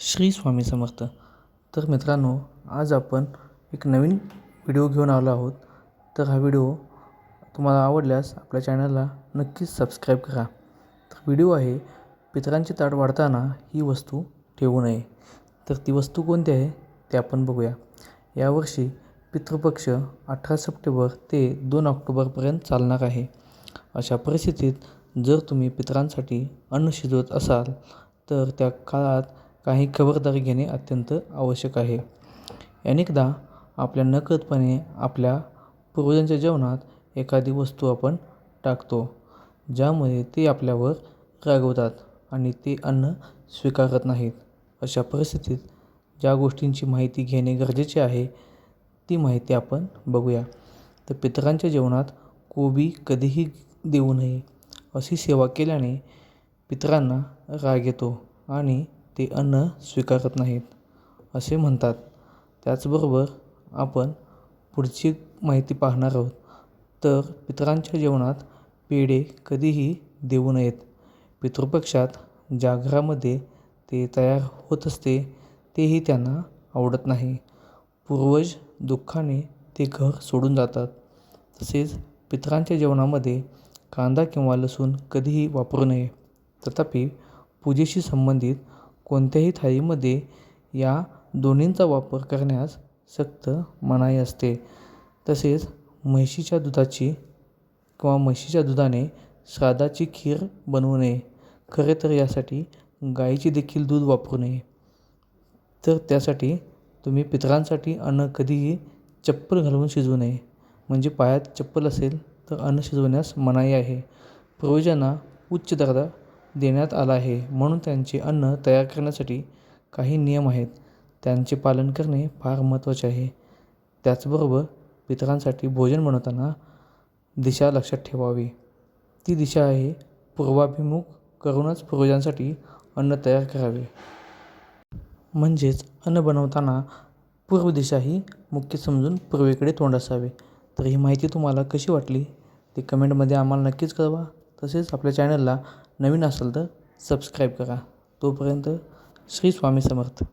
श्री स्वामी समर्थ. तर मित्रांनो आज आपण एक नवीन व्हिडिओ घेऊन आलो आहोत. तर हा व्हिडिओ तुम्हाला आवडल्यास आपल्या चॅनलला नक्कीच सबस्क्राईब करा. तर व्हिडिओ आहे पितरांची ताट वाढताना ही वस्तू ठेवू नये. तर ती वस्तू कोणती आहे ते आपण बघूया. यावर्षी पितृपक्ष अठरा सप्टेंबर ते दोन ऑक्टोबरपर्यंत चालणार आहे. अशा परिस्थितीत जर तुम्ही पितरांसाठी अन्न शिजवत असाल तर त्या काळात काही खबरदारी घेणे अत्यंत आवश्यक आहे. अनेकदा आपल्या नकळतपणे आपल्या पूर्वजांच्या जेवणात एखादी वस्तू आपण टाकतो ज्यामुळे ते आपल्यावर रागवतात आणि ते अन्न स्वीकारत नाहीत. अशा परिस्थितीत ज्या गोष्टींची माहिती घेणे गरजेचे आहे ती माहिती आपण बघूया. तर पितरांच्या जेवणात कोबी कधीही देऊ नये अशी सेवा केल्याने पितरांना राग येतो आणि ते अन्न स्वीकारत नाहीत असे म्हणतात. त्याचबरोबर आपण पुढची माहिती पाहणार आहोत. तर पितरांच्या जेवणात पेढे कधीही देऊ नयेत. पितृपक्षात ज्या घरामध्ये ते तयार होत असते तेही त्यांना आवडत नाही. पूर्वज दुःखाने ते घर सोडून जातात. तसेच पितरांच्या जेवणामध्ये कांदा किंवा लसूण कधीही वापरू नये. तथापि पूजेशी संबंधित कोणत्याही थाळीमध्ये या दोन्हींचा वापर करण्यास सक्त मनाई असते. तसेच म्हशीच्या दुधाची किंवा म्हशीच्या दुधाने श्राद्धाची खीर बनवू नये. खरे तर यासाठी गाईचे देखील दूध वापरू नये. तर त्यासाठी तुम्ही पितरांसाठी अन्न कधीही चप्पल घालून शिजवू नये. म्हणजे पायात चप्पल असेल तर अन्न शिजवण्यास मनाई आहे. पूर्वजांना उच्च दर्जा देण्यात आला आहे. म्हणून त्यांचे अन्न तयार करण्यासाठी काही नियम आहेत. त्यांचे पालन करणे फार महत्त्वाचे आहे. त्याचबरोबर पितरांसाठी भोजन बनवताना दिशा लक्षात ठेवावी. ती दिशा आहे पूर्वाभिमुख करूनच पूर्वजांसाठी अन्न तयार करावे. म्हणजेच अन्न बनवताना पूर्व दिशा ही मुख्य समजून पूर्वेकडे तोंड असावे. तर ही माहिती तुम्हाला कशी वाटली? ती कमेंटमध्ये आम्हाला नक्कीच कळवा. तसेच आपल्या चॅनलला नवीन असाल तर सबस्क्राईब करा. तोपर्यंत श्री स्वामी समर्थ.